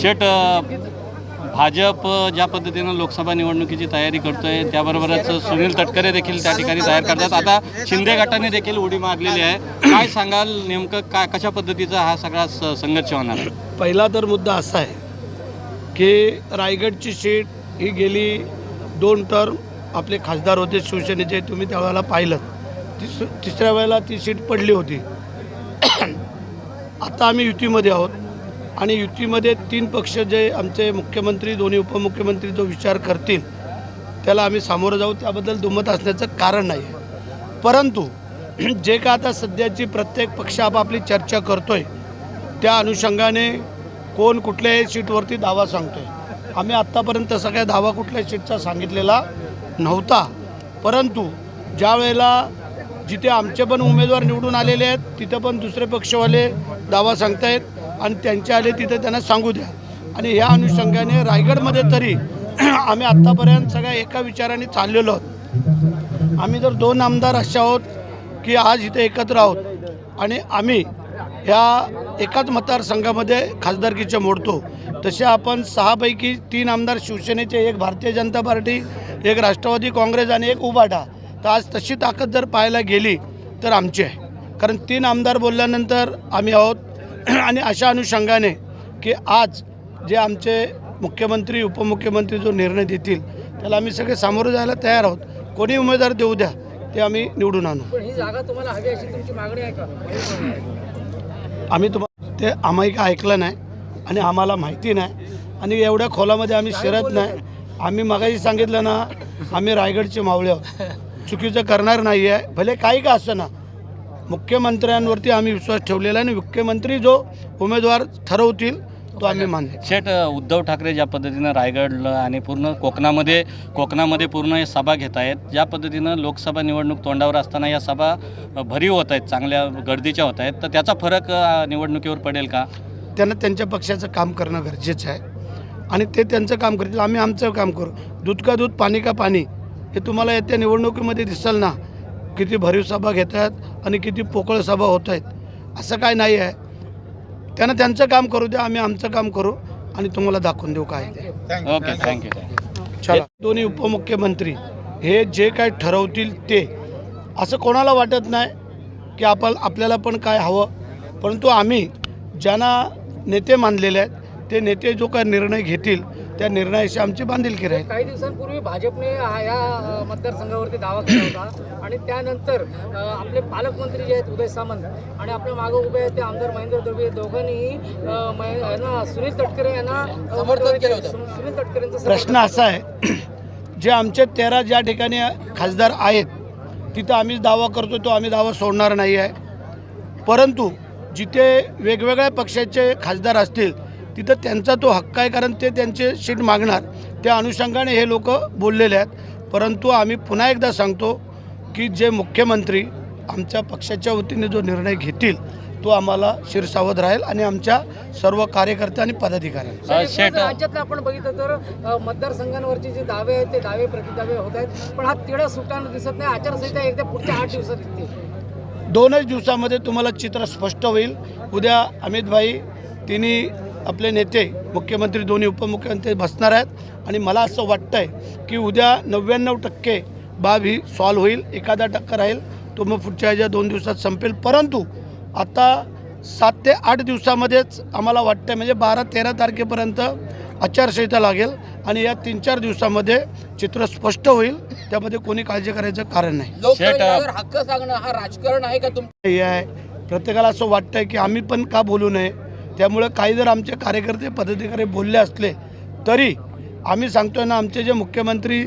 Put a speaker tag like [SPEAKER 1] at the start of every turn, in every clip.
[SPEAKER 1] शेट भाजप ज्या पद्धतीनं लोकसभा निवडणुकीची तयारी करतोय त्याबरोबरच सुनील तटकरे देखील त्या ठिकाणी तयार करतात. आता शिंदे गटाने देखील उडी मारलेली आहे. काय सांगाल नेमकं काय कशा पद्धतीचा हा सगळा संघर्ष होणार आहे?
[SPEAKER 2] पहिला तर मुद्दा असा आहे की रायगडची सीट ही गेली दोन टर्म. आपले खासदार होते शिवसेनेचे तुम्ही त्यावेळेला पाहिलं. तिस तिसऱ्या वेळेला ती सीट पडली होती. आता आम्ही युतीमध्ये आहोत. आणि युतीमध्ये तीन पक्ष जे आमचे मुख्यमंत्री दोन्ही उपमुख्यमंत्री जो विचार करतील त्याला आम्ही सामोरं जाऊ. त्याबद्दल दुमत असण्याचं कारण नाही. आहे परंतु जे का आता सध्याची प्रत्येक पक्ष आपापली चर्चा करतो आहे त्या अनुषंगाने कोण कुठल्याही सीटवरती दावा सांगतोय. आम्ही आत्तापर्यंत सगळ्या दावा कुठल्या सीटचा सांगितलेला नव्हता. परंतु ज्या वेळेला जिथे आमचे पण उमेदवार निवडून आलेले आहेत तिथं पण दुसरे पक्षवाले दावा सांगतायत आणि त्यांचे आले तिथे त्यांना सांगू द्या. आणि ह्या अनुषंगाने रायगडमध्ये तरी आम्ही आत्तापर्यंत सगळ्या एका विचाराने चाललेलो आहोत. आम्ही जर दोन आमदार असे आहोत की आज इथे एकत्र आहोत आणि आम्ही ह्या एकाच मतदारसंघामध्ये खासदारकीचे मोडतो तसे आपण सहापैकी तीन आमदार शिवसेनेचे एक भारतीय जनता पार्टी एक राष्ट्रवादी काँग्रेस आणि एक उबाटा तर आज तशी ताकद जर पाहायला गेली तर आमची आहे. कारण तीन आमदार बोलल्यानंतर आम्ही आहोत. आणि अशा अनुषंगाने की आज जे आमचे मुख्यमंत्री उपमुख्यमंत्री जो निर्णय देतील त्याला आम्ही सगळे सामोरं जायला तयार आहोत. कोणी उमेदवार देऊ द्या ते आम्ही निवडून आणू. आम्ही तुम्हाला ते आम्हाही काय ऐकलं नाही आणि आम्हाला माहिती नाही आणि एवढ्या खोलामध्ये आम्ही शिरत नाही. आम्ही मगाशी सांगितलं ना आम्ही रायगडचे मावळे आहोत. चुकीचं करणार नाही आहे भले काही का असं ना मुख्यमंत्र्यांवरती आम्ही विश्वास ठेवलेला आहे आणि मुख्यमंत्री जो उमेदवार ठरवतील तो आम्ही मान्य
[SPEAKER 1] अ, उद्धव ठाकरे ज्या पद्धतीनं रायगड आणि पूर्ण कोकणामध्ये कोकणामध्ये पूर्ण हे सभा घेत आहेत ज्या पद्धतीनं लोकसभा निवडणूक तोंडावर असताना या सभा भरीव होत आहेत चांगल्या गर्दीच्या होत आहेत तर त्याचा फरक निवडणुकीवर पडेल का?
[SPEAKER 2] त्यांना त्यांच्या पक्षाचं काम करणं गरजेचं आहे. आणि ते त्यांचं काम करतील आम्ही आमचं काम करू. दूध का दूध पाणी का पाणी हे तुम्हाला येत्या निवडणुकीमध्ये दिसेल ना. किती भरीव सभा घेत आहेत आणि किती पोकळ सभा होत आहेत असं काय नाही आहे. त्यांना त्यांचं काम करू द्या आम्ही आमचं काम करू आणि तुम्हाला दाखवून देऊ काय ते.
[SPEAKER 1] ओके थँक्यू
[SPEAKER 2] चला दोन्ही उपमुख्यमंत्री हे जे काय ठरवतील ते. असं कोणाला वाटत नाही की आपण आपल्याला पण काय हवं. परंतु आम्ही ज्यांना नेते मानलेले आहेत ते नेते जो काय निर्णय घेतील त्या निर्णयाशी आमची बांधिलकी राहील.
[SPEAKER 3] काही दिवसांपूर्वी भाजपने हा- या मतदारसंघावरती दावा केला होता. आणि त्यानंतर आपले पालकमंत्री जे आहेत उदय सामंत आणि आपल्या मागे उभे आहेत ते आमदार महेंद्र दोबे दोघांनीही सुनील तटकरे यांना समर्थन केलं होतं. सुनील तटकरेंचं समर्थन
[SPEAKER 2] प्रश्न असा आहे जे आमचे तेरा ज्या ठिकाणी खासदार आहेत तिथं आम्ही दावा करतो तो आम्ही दावा सोडणार नाही आहे. परंतु जिथे वेगवेगळ्या पक्षाचे खासदार असतील तिथं त्यांचा तो हक्क आहे कारण ते त्यांचे सीट मागणार. त्या अनुषंगाने हे लोक बोललेले आहेत. परंतु आम्ही पुन्हा एकदा सांगतो की जे मुख्यमंत्री आमच्या पक्षाच्या वतीने जो निर्णय घेतील तो आम्हाला शिरसावध राहील आणि आमच्या सर्व कार्यकर्ते आणि पदाधिकारी.
[SPEAKER 3] राज्यातलं आपण बघितलं तर मतदारसंघांवरचे जे दावे आहेत ते दावे प्रतिदावे होत आहेत. पण हा तिढा सुटताना दिसत नाही. आचारसंहिता एकदा पुढच्या आठ दिवसात येते
[SPEAKER 2] दोनच दिवसामध्ये तुम्हाला चित्र स्पष्ट होईल. उद्या अमित भाई तिन्ही आपले नेते मुख्यमंत्री दोन्ही उपमुख्यमंत्री बसणार आहेत. आणि मला असं वाटतं आहे की उद्या नव्याण्णव टक्के बाब ही सॉल्व होईल एखादा टक्का राहील. तो मग पुढच्या ह्याच्या दोन दिवसात संपेल. परंतु आता सात ते आठ दिवसामध्येच आम्हाला वाटतं म्हणजे बारा तेरा तारखेपर्यंत आचारसंहिता लागेल. आणि या तीन चार दिवसामध्ये चित्र स्पष्ट होईल. त्यामध्ये कोणी काळजी करायचं कारण नाही.
[SPEAKER 3] हक्क सांगणं हा राजकारण आहे का तुम
[SPEAKER 2] हे आहे. प्रत्येकाला असं वाटतंय की आम्ही पण का बोलू नये? त्यामुळं काही जर आमचे कार्यकर्ते पदाधिकारी बोलले असले तरी आम्ही सांगतोय ना आमचे जे मुख्यमंत्री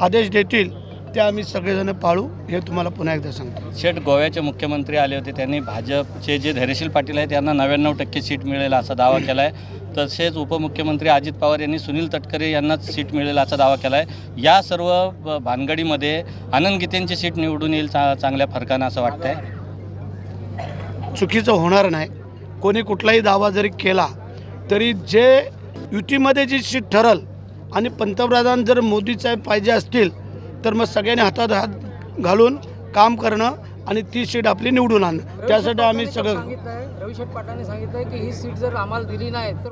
[SPEAKER 2] आदेश देतील त्या आम्ही सगळेजण पाळू हे तुम्हाला पुन्हा एकदा सांगतो.
[SPEAKER 1] शेट गोव्याचे मुख्यमंत्री आले होते त्यांनी भाजपचे जे धैर्यशील पाटील आहेत त्यांना नव्याण्णव टक्के सीट मिळेल असा दावा केला आहे तसेच उपमुख्यमंत्री अजित पवार यांनी सुनील तटकरे यांनाच सीट मिळेल असा दावा केला आहे या सर्व भानगडीमध्ये आनंद गीतेंची सीट निवडून येईल चा चांगल्या फरकानं असं वाटतंय.
[SPEAKER 2] चुकीचं होणार नाही. कोणी कुठलाही दावा जरी केला तरी जे युतीमध्ये जी सीट ठरल आणि पंतप्रधान जर मोदी साहेब पाहिजे असतील तर मग सगळ्यांनी हातात हात घालून काम करणं आणि ती सीट आपली निवडून आणणं. त्यासाठी आम्ही सगळं
[SPEAKER 3] रविशेठ पाटलांनी सांगितलंय की ही सीट जर आम्हाला दिली नाही तर